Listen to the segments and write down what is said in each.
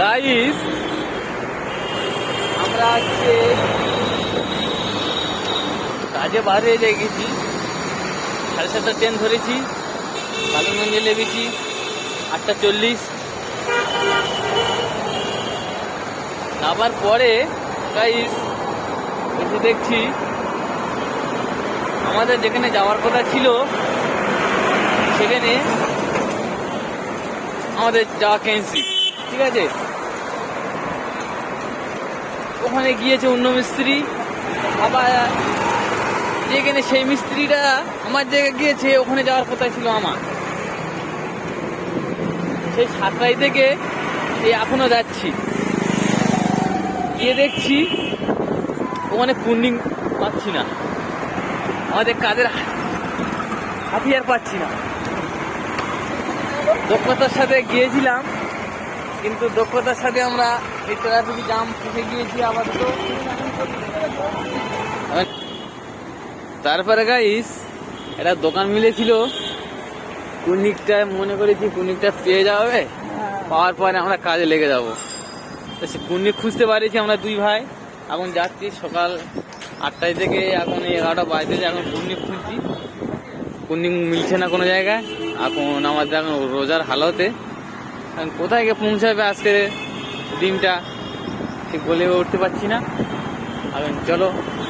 Guys আমরা আজকে কাজে বাইরে গেছি। সাড়ে সাতটা ট্রেন ধরেছি কালীগঞ্জে লেগেছি আটটা চল্লিশ। নামার পরে গাইস এসে দেখছি। আমাদের যেখানে যাওয়ার কথা ছিল, সেখানে আমাদের যাওয়া ক্যান্সেল ঠিক আছে? ওখানে গিয়েছে অন্য মিস্ত্রি। আবার, যেখানে সেই মিস্ত্রিটা আমার জায়গায় গিয়েছে, ওখানে যাওয়ার কথা ছিল আমার। সেই সাতটাই থেকে এই এখনও যাচ্ছি। গিয়ে দেখছি ওখানে কুন্ডিং পাচ্ছি না। আমাদের কাজের হাতিয়ার পাচ্ছি না। দক্ষতার সাথে গিয়েছিলাম। কিন্তু দক্ষতার সাথে আমরা এই ট্রাফিক জাম ফেসে গিয়েছি আপাতত। তারপরে গাইস একটা দোকান মিলেছিল। কুনিকটা মনে করেছি কুনিকটা পেয়ে যাবে পাওয়ার পরে আমরা কাজে লেগে যাব। তো সে কুনিক খুঁজতে পারিছি আমরা দুই ভাই। এখন যাচ্ছি সকাল আটটায় থেকে এখন এগারোটা বাজতে এখন কুনিক খুঁজছি। কুনিক মিলছে না কোনো জায়গায়। এখন আমাদের এখন রোজার হালতে। কোথায় গিয়ে পৌঁছাবে আজকে দিনটা? ঠিক বলে উঠতে পারছি না। এখন চলো,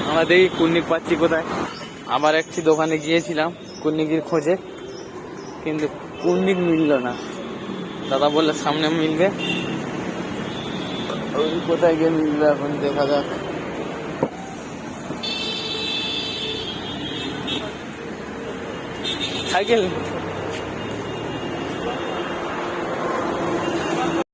আমরা দেখি কুন্নিক পাচ্ছি কোথায়। আবার একটি দোকানে গিয়েছিলাম কুন্নিকির খোঁজে, কিন্তু কুন্নিক মিলল না। দাদা বললে, সামনে মিলবে? ওই কোথায় গিয়ে মিলবে এখন দেখা যাক। সাইকেল?